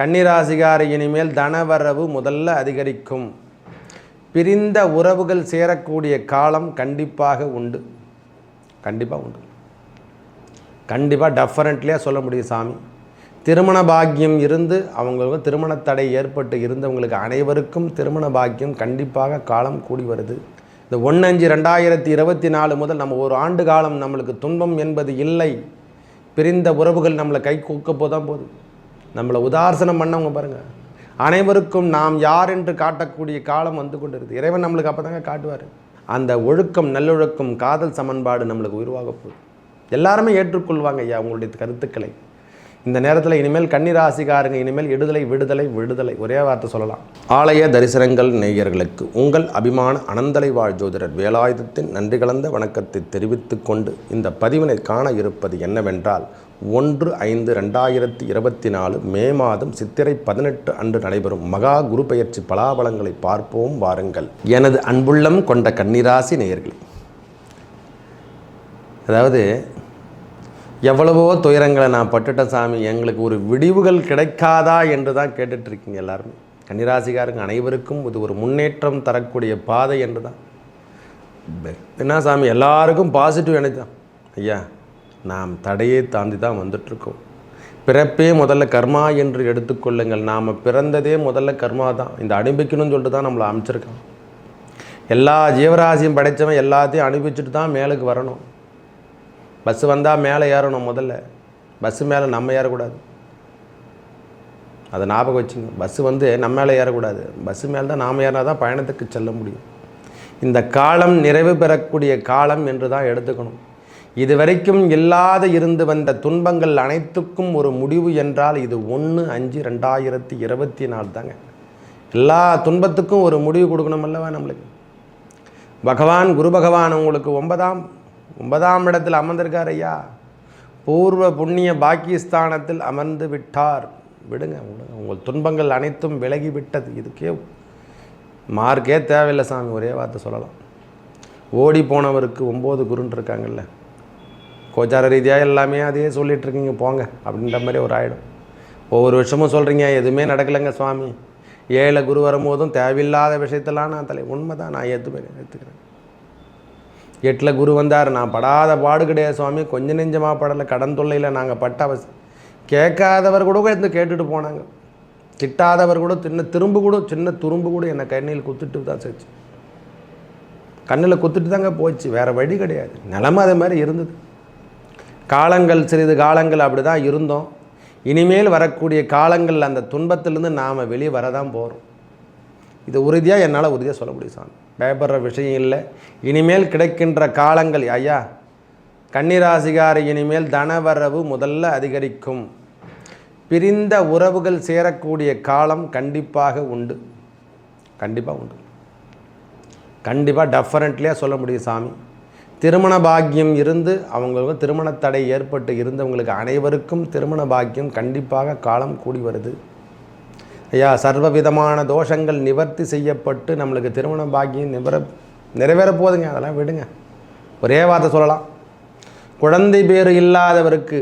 கன்னிராசிகார இனிமேல் தனவரவு முதல்ல அதிகரிக்கும். பிரிந்த உறவுகள் சேரக்கூடிய காலம் கண்டிப்பாக உண்டு. கண்டிப்பாக உண்டு. கண்டிப்பாக டெஃபரண்ட்லியாக சொல்ல முடியும் சாமி. திருமண பாக்கியம் இருந்து அவங்களுக்கு திருமண தடை ஏற்பட்டு இருந்தவங்களுக்கு அனைவருக்கும் திருமண பாக்கியம் கண்டிப்பாக காலம் கூடி வருது. இந்த ஒன்று அஞ்சு ரெண்டாயிரத்தி இருபத்தி நாலு முதல் நம்ம ஒரு ஆண்டு காலம் நம்மளுக்கு துன்பம் என்பது இல்லை. பிரிந்த உறவுகள் நம்மளை கை கூக்க போதான் போகுது. நம்மளை உதாசனம் பண்ணவங்க பாருங்கள் அனைவருக்கும் நாம் யார் என்று காட்டக்கூடிய காலம் வந்து கொண்டு இருக்குது இறைவன் நம்மளுக்கு அப்போ தாங்க காட்டுவார். அந்த ஒழுக்கம் நல்லொழுக்கம் காதல் சமன்பாடு நம்மளுக்கு உருவாக போகுது. எல்லாருமே ஏற்றுக்கொள்வாங்க ஐயா உங்களுடைய கருத்துக்களை. இந்த நேரத்தில் இனிமேல் கன்னிராசிக்காரங்க இனிமேல் விடுதலை விடுதலை விடுதலை ஒரே வார்த்தை சொல்லலாம். ஆலய தரிசனங்கள் நேயர்களுக்கு உங்கள் அபிமான அனந்தலை வாழ் ஜோதிடர் வேலாயுதத்தின் நன்றி கலந்த வணக்கத்தை தெரிவித்து கொண்டு இந்த பதிவினை காண இருப்பது என்னவென்றால் ஒன்று ஐந்து ரெண்டாயிரத்தி இருபத்தி நாலு மே மாதம் சித்திரை பதினெட்டு அன்று நடைபெறும் மகா குரு பெயர்ச்சி பலாபலங்களை பார்ப்போம் வாருங்கள். எனது அன்புள்ளம் கொண்ட கன்னிராசி நேயர்கள் அதாவது எவ்வளவோ துயரங்களை நான் பட்டுட்டேன் சாமி எங்களுக்கு ஒரு விடிவுகள் கிடைக்காதா என்று தான் கேட்டுட்ருக்கீங்க எல்லாருமே. கன்னிராசிக்காரங்க அனைவருக்கும் இது ஒரு முன்னேற்றம் தரக்கூடிய பாதை என்று தான். என்ன சாமி எல்லாருக்கும் பாசிட்டிவ் எனர்ஜி தான். ஐயா நாம் தடையை தாண்டி தான் வந்துட்ருக்கோம் பிறப்பே முதல்ல கர்மா என்று எடுத்துக்கொள்ளுங்கள் நாம் பிறந்ததே முதல்ல கர்மா தான் இந்த அனுபவிக்கணும்னு சொல்லிட்டு தான் நம்மளை அமைச்சிருக்கான் எல்லா ஜீவராசியும் படைத்தவன் எல்லாத்தையும் அனுபவிச்சுட்டு தான் மேலுக்கு வரணும். பஸ்ஸு வந்தால் மேலே ஏறணும் முதல்ல. பஸ்ஸு மேலே நம்ம ஏறக்கூடாது. அதை ஞாபகம் வச்சுங்க. பஸ்ஸு வந்து நம்ம மேலே ஏறக்கூடாது. பஸ்ஸு மேலே தான் நாம் ஏறினா தான் பயணத்துக்கு செல்ல முடியும். இந்த காலம் நிறைவு பெறக்கூடிய காலம் என்று தான் எடுத்துக்கணும். இது வரைக்கும் இல்லாத இருந்து வந்த துன்பங்கள் அனைத்துக்கும் ஒரு முடிவு என்றால் இது ஒன்று அஞ்சு ரெண்டாயிரத்தி இருபத்தி நாலு தாங்க. எல்லா துன்பத்துக்கும் ஒரு முடிவு கொடுக்கணும் அல்லவா நம்மளுக்கு? பகவான் குரு பகவான் உங்களுக்கு ஒன்பதாம் ஒன்பதாம் இடத்தில் அமர்ந்திருக்கார் ஐயா. பூர்வ புண்ணிய பாக்கியஸ்தானத்தில் அமர்ந்து விட்டார். விடுங்க விடுங்க. உங்கள் துன்பங்கள் அனைத்தும் விலகி விட்டது. இதுக்கே மார்க்கே தேவையில்லை சாமி. ஒரே வார்த்தை சொல்லலாம். ஓடி போனவருக்கு ஒம்பது குருன்னு இருக்காங்கல்ல. கோச்சார ரீதியாக எல்லாமே அதையே சொல்லிகிட்டு இருக்கீங்க போங்க அப்படின்ற மாதிரி ஒரு ஆகிடும் ஒவ்வொரு வருஷமும் சொல்கிறீங்க எதுவுமே நடக்கலைங்க சுவாமி. ஏழை குரு வரும்போதும் தேவையில்லாத விஷயத்தெல்லாம் நான் தலை உண்மை தான் நான் ஏற்றுப்பேன் ஏற்றுக்கிறேன் எட்டில் குரு வந்தார் நான் படாத பாடு கிடையாது சுவாமி. கொஞ்சம் நெஞ்சமாக படலை கடன் தொல்லையில் நாங்கள் பட்ட அவசி கேட்காதவர் கூட இருந்து கேட்டுட்டு போனாங்க. திட்டாதவர் கூட சின்ன திரும்பு கூட சின்ன துரும்பு கூட என்னை கண்ணில் குத்துட்டு தான் செஞ்சு. கண்ணில் குத்துட்டு தாங்க போச்சு வேறு வழி கிடையாது. நிலமை அதே மாதிரி இருந்தது. காலங்கள் சிறிது காலங்கள் அப்படி தான் இருந்தோம். இனிமேல் வரக்கூடிய காலங்கள் அந்த துன்பத்திலேருந்து நாம் வெளியே வரதான் போகிறோம் இது உறுதியாக என்னால் உறுதியாக சொல்ல முடியும் சாமி. பயப்படுற விஷயம் இல்லை. இனிமேல் கிடைக்கின்ற காலங்கள் ஐயா கன்னிராசிகார இனிமேல் தனவரவு முதல்ல அதிகரிக்கும். பிரிந்த உறவுகள் சேரக்கூடிய காலம் கண்டிப்பாக உண்டு. கண்டிப்பாக உண்டு. கண்டிப்பாக டெஃபரண்ட்லியாக சொல்ல முடியும் சாமி. திருமண பாக்கியம் இருந்து அவங்களுக்கு திருமண தடை ஏற்பட்டு இருந்தவங்களுக்கு அனைவருக்கும் திருமண பாக்கியம் கண்டிப்பாக காலம் கூடி வருது. ஐயா சர்வ விதமான தோஷங்கள் நிவர்த்தி செய்யப்பட்டு நம்மளுக்கு திருமண பாக்கியம் நிவர நிறைவேற போகுதுங்க அதெல்லாம் விடுங்க. ஒரே வார்த்தை சொல்லலாம். குழந்தை பேர் இல்லாதவருக்கு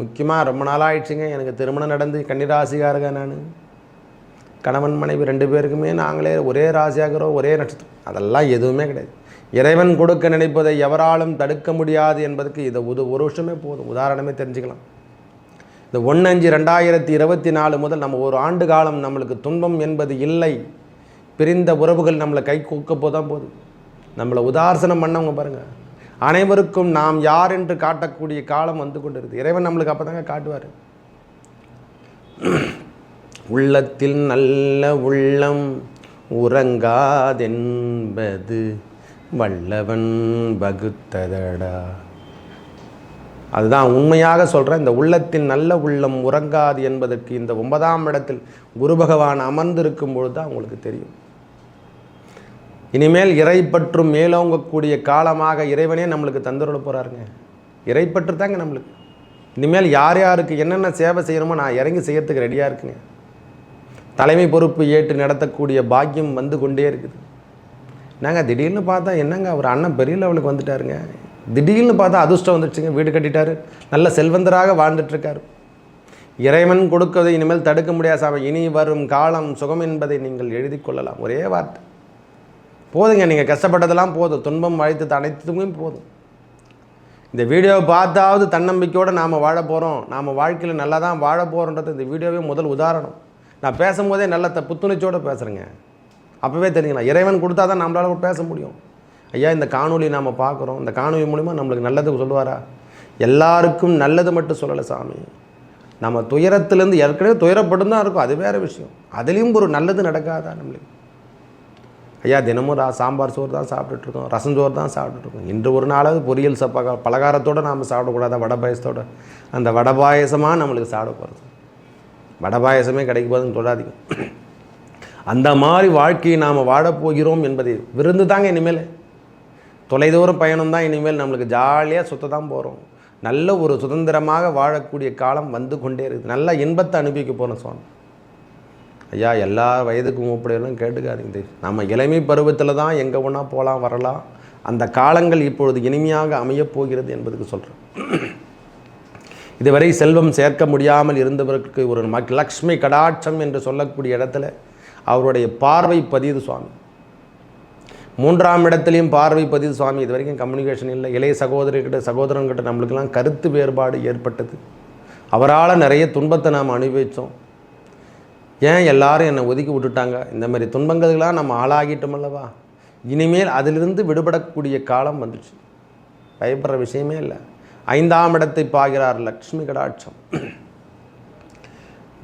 முக்கியமாக ரொம்ப நாளாகிடுச்சுங்க எனக்கு திருமணம் நடந்து கன்னிராசிக்காருங்க நான். கணவன் மனைவி ரெண்டு பேருக்குமே நாங்களே ஒரே ராசியாகிறோம் ஒரே நட்சத்திரம். அதெல்லாம் எதுவுமே கிடையாது. இறைவன் கொடுக்க நினைப்பதை எவராலும் தடுக்க முடியாது என்பதற்கு இது உது ஒரு வருஷமே போதும். உதாரணமே தெரிஞ்சுக்கலாம். இந்த ஒன்று அஞ்சு ரெண்டாயிரத்தி இருபத்தி நாலு முதல் நம்ம ஒரு ஆண்டு காலம் நம்மளுக்கு துன்பம் என்பது இல்லை. பிரிந்த உறவுகள் நம்மளை கை கூக்க போதான் போகுது நம்மளை உதாசனம் பண்ணவங்க பாருங்கள் அனைவருக்கும் நாம் யார் என்று காட்டக்கூடிய காலம் வந்து கொண்டு இருக்குது இறைவன் நம்மளுக்கு அப்போ தாங்க காட்டுவார். உள்ளத்தில் நல்ல உள்ளம் உறங்காதென்பது வல்லவன் வகுத்ததடா. அதுதான் உண்மையாக சொல்கிறேன் இந்த உள்ளத்தில் நல்ல உள்ளம் உறங்காது என்பதற்கு இந்த ஒன்பதாம் இடத்தில் குரு பகவான் அமர்ந்திருக்கும் பொழுது தான் உங்களுக்கு தெரியும். இனிமேல் இறைப்பற்றும் மேலோங்கக்கூடிய காலமாக இறைவனே நம்மளுக்கு தந்துருட போகிறாருங்க இறைப்பற்று தாங்க நம்மளுக்கு. இனிமேல் யார் யாருக்கு என்னென்ன சேவை செய்யணுமோ நான் இறங்கி செய்யறதுக்கு ரெடியாக இருக்குங்க. தலைமை பொறுப்பு ஏற்று நடத்தக்கூடிய பாக்கியம் வந்து கொண்டே இருக்குது. நாங்கள் திடீர்னு பார்த்தா என்னங்க அவர் அண்ணன் பெரிய லெவலுக்கு வந்துட்டாருங்க. திடீர்னு பார்த்தா அதிர்ஷ்டம் வந்துடுச்சுங்க வீடு கட்டிட்டாரு. நல்ல செல்வந்தராக வாழ்ந்துட்டுருக்கார். இறைவன் கொடுக்கதை இனிமேல் தடுக்க முடியாத சாமி. இனி வரும் காலம் சுகம் என்பதை நீங்கள் எழுதி கொள்ளலாம். ஒரே வார்த்தை. போதுங்க நீங்கள் கஷ்டப்பட்டதெல்லாம் போதும். துன்பம் அழைத்தது அனைத்துமே போதும். இந்த வீடியோவை பார்த்தாவது தன்னம்பிக்கையோடு நாம் வாழ போகிறோம் நாம் வாழ்க்கையில் நல்லா தான் வாழ போகிறோன்றது இந்த வீடியோவே முதல் உதாரணம். நான் பேசும்போதே நல்ல த புத்துணர்ச்சியோடு பேசுகிறேங்க அப்போவே தெரிஞ்சுக்கலாம். இறைவன் கொடுத்தா தான் நம்மளால் பேச முடியும். ஐயா இந்த காணொலி நாம் பார்க்குறோம். இந்த காணொலி மூலிமா நம்மளுக்கு நல்லது சொல்லுவாரா? எல்லாருக்கும் நல்லது மட்டும் சொல்லலை சாமி. நம்ம துயரத்துலேருந்து ஏற்கனவே துயரப்பட்டு தான் இருக்கும். அது வேறு விஷயம். அதுலேயும் ஒரு நல்லது நடக்காதா நம்மளுக்கு? ஐயா தினமும் ரா சாம்பார் சோறு தான் சாப்பிட்டுட்ருக்கோம் ரசம் சோறு தான் சாப்பிட்டுட்ருக்கோம் இன்று ஒரு நாளாவது பொரியல் சப்ப பலகாரத்தோடு நாம் சாப்பிடக்கூடாதா? வடை பாயசத்தோடு. அந்த வடை பாயசமாக நம்மளுக்கு சாப்பிட போகிறது வடை பாயசமே கிடைக்க போதுன்னு சொல்லாதீங்க அந்த மாதிரி வாழ்க்கையை நாம் வாழப்போகிறோம் என்பதை விருந்து தாங்க இனிமேல். தொலைதூரம் பயணம் தான் இனிமேல் நம்மளுக்கு ஜாலியாக சுத்த தான் போகிறோம் நல்ல ஒரு சுதந்திரமாக வாழக்கூடிய காலம் வந்து கொண்டே இருக்குது. நல்ல இன்பத்தை அனுப்பிக்க போகிறோம் சுவாமி. ஐயா எல்லா வயதுக்கும் ஒப்படையெல்லாம் கேட்டுக்காதீங்க. நம்ம இளமை பருவத்தில் தான் எங்கே ஒன்றா போகலாம் வரலாம். அந்த காலங்கள் இப்பொழுது இனிமையாக அமையப் போகிறது என்பதுக்கு சொல்கிறேன் இதுவரை செல்வம் சேர்க்க முடியாமல் இருந்தவர்களுக்கு ஒரு மக் லக்ஷ்மி கடாட்சம் என்று சொல்லக்கூடிய இடத்துல அவருடைய பார்வை பதியுது சுவாமி. மூன்றாம் இடத்துலையும் பார்வை பதிவு சுவாமி. இது வரைக்கும் கம்யூனிகேஷன் இல்லை. இளைய சகோதரிக்கிட்ட சகோதரன்கிட்ட நம்மளுக்கெல்லாம் கருத்து வேறுபாடு ஏற்பட்டது. அவரால் நிறைய துன்பத்தை நாம் அனுபவித்தோம். ஏன் எல்லாரும் என்னை ஒதுக்கி விட்டுட்டாங்க? இந்த மாதிரி துன்பங்களுக்கெல்லாம் நம்ம ஆளாகிட்டோம் அல்லவா? இனிமேல் அதிலிருந்து விடுபடக்கூடிய காலம் வந்துச்சு. பயப்படுற விஷயமே இல்லை. ஐந்தாம் இடத்தை பாகிறார் லக்ஷ்மி கடாட்சம்.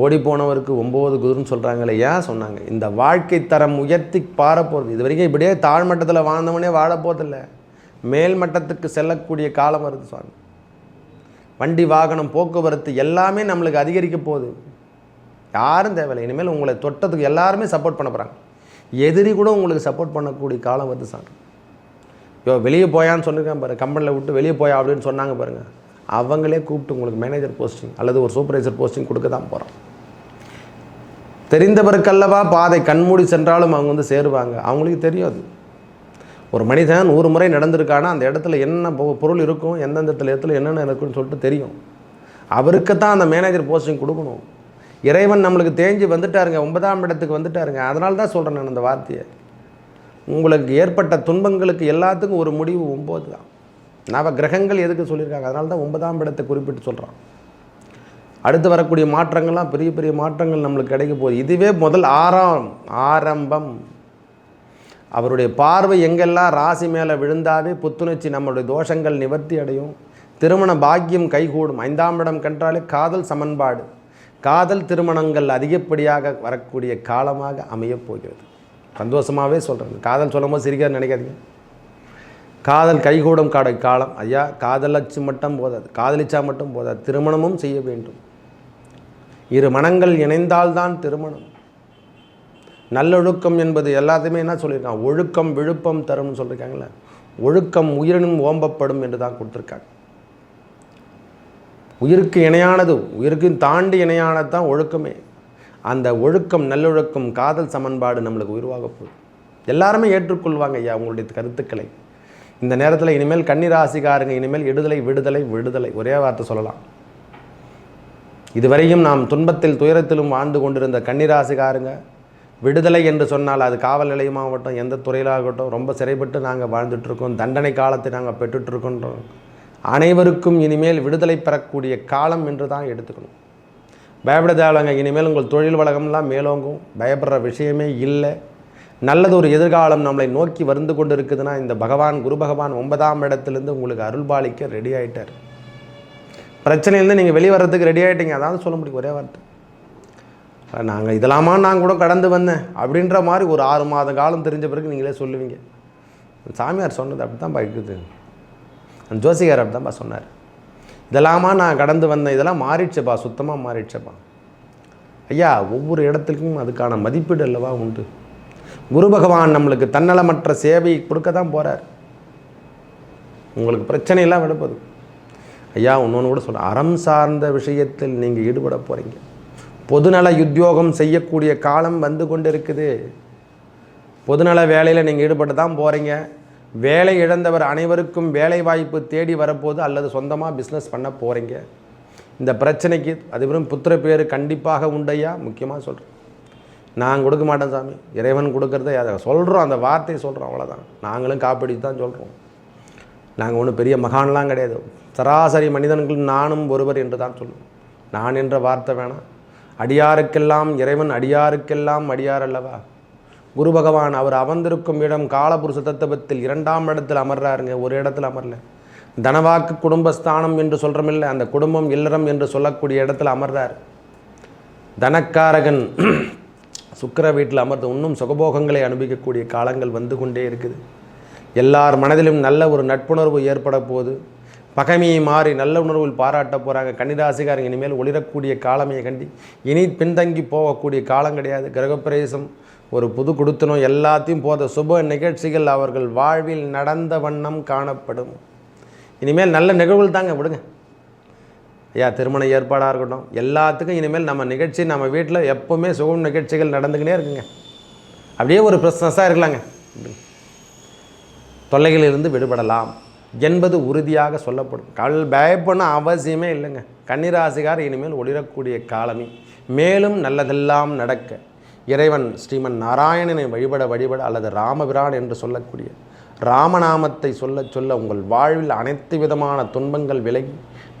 ஓடி போனவருக்கு ஒம்பது குதிர்னு சொல்கிறாங்களே ஏன் சொன்னாங்க? இந்த வாழ்க்கை தரம் உயர்த்தி பாற போகிறது இது வரைக்கும் இப்படியே தாழ்மட்டத்தில் வாழ்ந்தவனே வாழ போதில்ல மேல் மட்டத்துக்கு செல்லக்கூடிய காலம் வருது சுவாமி. வண்டி வாகனம் போக்குவரத்து எல்லாமே நம்மளுக்கு அதிகரிக்க போகுது. யாரும் தேவையில்லை. இனிமேல் உங்களை தொட்டதுக்கு எல்லாருமே சப்போர்ட் பண்ண போகிறாங்க எதிரி கூட உங்களுக்கு சப்போர்ட் பண்ணக்கூடிய காலம் வருது சார் யோ வெளியே போயான்னு சொல்லியிருக்கேன் பாரு. கம்பெனியில் விட்டு வெளியே போயா அப்படின்னு சொன்னாங்க பாருங்கள் அவங்களே கூப்பிட்டு உங்களுக்கு மேனேஜர் போஸ்டிங் அல்லது ஒரு சூப்பர்வைசர் போஸ்டிங் கொடுக்க தான் போகிறோம் தெரிந்தவருக்கல்லவா பாதை கண்மூடி சென்றாலும் அவங்க வந்து சேருவாங்க. அவங்களுக்கு தெரியும் அது. ஒரு மனிதன் ஒரு முறை நடந்திருக்கானா அந்த இடத்துல என்ன பொ- பொருள் இருக்கும் எந்தெந்த இடத்துல இடத்துல என்னென்ன இருக்குன்னு சொல்லிட்டு தெரியும். அவருக்கு தான் அந்த மேனேஜர் போஸ்டிங் கொடுக்கணும். இறைவன் நம்மளுக்கு தேஞ்சு வந்துட்டாருங்க ஒன்பதாம் இடத்துக்கு வந்துட்டாருங்க. அதனால தான் சொல்கிறேன் நான் அந்த வார்த்தையை. உங்களுக்கு ஏற்பட்ட துன்பங்களுக்கு எல்லாத்துக்கும் ஒரு முடிவு ஒம்பது தான் நவ கிரகங்கள் எதுக்கு சொல்லியிருக்காங்க? அதனால தான் ஒன்பதாம் இடத்தை குறிப்பிட்டு சொல்கிறான் அடுத்து வரக்கூடிய மாற்றங்கள்லாம் பெரிய பெரிய மாற்றங்கள் நம்மளுக்கு கிடைக்க போகுது. இதுவே முதல் ஆறாம் ஆரம்பம். அவருடைய பார்வை எங்கெல்லாம் ராசி மேலே விழுந்தாவே புத்துணர்ச்சி நம்மளுடைய தோஷங்கள் நிவர்த்தி அடையும். திருமண பாக்கியம் கைகூடும். ஐந்தாம் இடம் கன்றாலே காதல் சமன்பாடு. காதல் திருமணங்கள் அதிகப்படியாக வரக்கூடிய காலமாக அமையப் போகிறது. சந்தோஷமாகவே சொல்கிறேன் காதல் சொல்லும்போது சிரிக்காது நினைக்காதீங்க. காதல் கைகூடம் காடை காலம். ஐயா காதலச்சு மட்டும் போதாது. காதலிச்சா மட்டும் போதாது. திருமணமும் செய்ய வேண்டும். இரு மனங்கள் இணைந்தால்தான் திருமணம். நல்லொழுக்கம் என்பது எல்லாத்தையுமே என்ன சொல்லியிருக்காங்க? ஒழுக்கம் விழுப்பம் தரும்னு சொல்லியிருக்காங்களே ஒழுக்கம் உயிரினும் ஓம்பப்படும் என்று தான் கொடுத்துருக்காங்க. உயிருக்கு இணையானது உயிருக்கு தாண்டி இணையானது தான் ஒழுக்கமே. அந்த ஒழுக்கம் நல்லொழுக்கம் காதல் சமன்பாடு நம்மளுக்கு உருவாக போகுது. எல்லாருமே ஏற்றுக்கொள்வாங்க ஐயா உங்களுடைய கருத்துக்களை. இந்த நேரத்தில் இனிமேல் கன்னிராசிக்காரங்க இனிமேல் விடுதலை விடுதலை விடுதலை. ஒரே வார்த்தை சொல்லலாம். இதுவரையும் நாம் துன்பத்தில் துயரத்திலும் வாழ்ந்து கொண்டிருந்த கன்னிராசிக்காரங்க விடுதலை என்று சொன்னால் அது காவல் நிலையமாகட்டும் எந்த துறையிலாகட்டும் ரொம்ப சிறைப்பட்டு நாங்கள் வாழ்ந்துட்டுருக்கோம் தண்டனை காலத்தை நாங்கள் பெற்றுட்ருக்கோன்றோம் அனைவருக்கும் இனிமேல் விடுதலை பெறக்கூடிய காலம் என்று தான் எடுத்துக்கணும். பயப்பட இனிமேல் உங்கள் தொழில் வழக்கம்லாம் மேலோங்கும். பயப்படுற விஷயமே இல்லை. நல்லது ஒரு எதிர்காலம் நம்மளை நோக்கி வந்து கொண்டு இருக்குதுன்னா இந்த பகவான் குரு பகவான் ஒன்பதாம் இடத்துலேருந்து உங்களுக்கு அருள்பாலிக்க ரெடி ஆகிட்டார் பிரச்சனையிலேருந்து நீங்கள் வெளியே வர்றதுக்கு ரெடி ஆகிட்டீங்க அதாவது சொல்ல முடியும் ஒரே வார்த்தை. நாங்கள் இதெல்லாமா நான் கூட கடந்து வந்தேன் அப்படின்ற மாதிரி ஒரு ஆறு மாத காலம் தெரிஞ்ச பிறகு நீங்களே சொல்லுவீங்க. சாமியார் சொன்னது அப்படி தான் இருக்குது. அந்த ஜோசிகார் அப்படி தான்ப்பா சொன்னார். இதெல்லாமா நான் கடந்து வந்தேன். இதெல்லாம் மாறிடுச்சப்பா. சுத்தமாக மாறிடுச்சப்பா. ஐயா ஒவ்வொரு இடத்துக்கும் அதுக்கான மதிப்பீடு அல்லவா உண்டு? குரு பகவான் நம்மளுக்கு தன்னலமற்ற சேவை கொடுக்க தான் போகிறார் உங்களுக்கு பிரச்சனையெல்லாம் விடுப்பது ஐயா இன்னொன்று கூட சொல்கிறேன் அறம் சார்ந்த விஷயத்தில் நீங்கள் ஈடுபட போகிறீங்க பொதுநல உத்தியோகம் செய்யக்கூடிய காலம் வந்து கொண்டு இருக்குது பொதுநல வேலையில் நீங்கள் ஈடுபட்டு தான் போகிறீங்க வேலை இழந்தவர் அனைவருக்கும் வேலை வாய்ப்பு தேடி வரப்போகுது அல்லது சொந்தமாக பிஸ்னஸ் பண்ண போகிறீங்க இந்த பிரச்சனைக்கு அதுவரும் புத்திர பேர் கண்டிப்பாக உண்டையா முக்கியமாக சொல்கிறேன் நான் கொடுக்க மாட்டேன் சாமி. இறைவன் கொடுக்கறத அதை சொல்கிறோம் அந்த வார்த்தையை சொல்கிறோம் அவ்வளோதான் நாங்களும் காப்பிடி தான் சொல்கிறோம் நாங்கள் ஒன்றும் பெரிய மகான்லாம் கிடையாது. சராசரி மனிதன்கள் நானும் ஒருவர் என்று தான் சொல்லுவோம். நான் என்ற வார்த்தை வேணாம். அடியாருக்கெல்லாம் இறைவன் அடியாருக்கெல்லாம் அடியார் அல்லவா? குரு பகவான் அவர் அமர்ந்திருக்கும் இடம் காலபுருஷ தத்துவத்தில் இரண்டாம் இடத்தில் அமர்றாருங்க. ஒரு இடத்துல அமரல. தனவாக்கு குடும்பஸ்தானம் என்று சொல்கிறோமில்ல அந்த குடும்பம் இல்லறம் என்று சொல்லக்கூடிய இடத்துல அமர்றார். தனக்காரகன் சுக்கிர வீட்டில் அமர்ந்து இன்னும் சுகபோகங்களை அனுபவிக்கக்கூடிய காலங்கள் வந்து கொண்டே இருக்குது. எல்லார் மனதிலும் நல்ல ஒரு நட்புணர்வு ஏற்பட போகுது பகைமையை மாறி நல்ல உணர்வில் பாராட்ட போகிறாங்க கன்னிராசிகாரங்க இனிமேல் ஒளிரக்கூடிய காலமையை கண்டி இனி பின்தங்கி போகக்கூடிய காலம் கிடையாது. கிரகப்பிரவேசம் ஒரு புது கொடுத்தனும் எல்லாத்தையும் போத சுப நிகழ்ச்சிகள் அவர்கள் வாழ்வில் நடந்த வண்ணம் காணப்படும். இனிமேல் நல்ல நிகழ்வுகள் தாங்க விடுங்க. ஐயா திருமண ஏற்பாடாக இருக்கட்டும். எல்லாத்துக்கும் இனிமேல் நம்ம நிகழ்ச்சி நம்ம வீட்டில் எப்போவுமே சுகம் நிகழ்ச்சிகள் நடந்துக்கினே இருக்குங்க. அப்படியே ஒரு ப்ரெஸ்னஸாக இருக்கலாங்க. தொல்லைகளிலிருந்து விடுபடலாம் என்பது உறுதியாக சொல்லப்படும். கல் பயப்படணும் அவசியமே இல்லைங்க. கன்னிராசிகார் இனிமேல் ஒளிரக்கூடிய காலமே. மேலும் நல்லதெல்லாம் நடக்க. இறைவன் ஸ்ரீமன் நாராயணனை வழிபட வழிபட அல்லது ராமபிரான் என்று சொல்லக்கூடிய ராமநாமத்தை சொல்ல சொல்ல உங்கள் வாழ்வில் அனைத்து விதமான துன்பங்கள் விலகி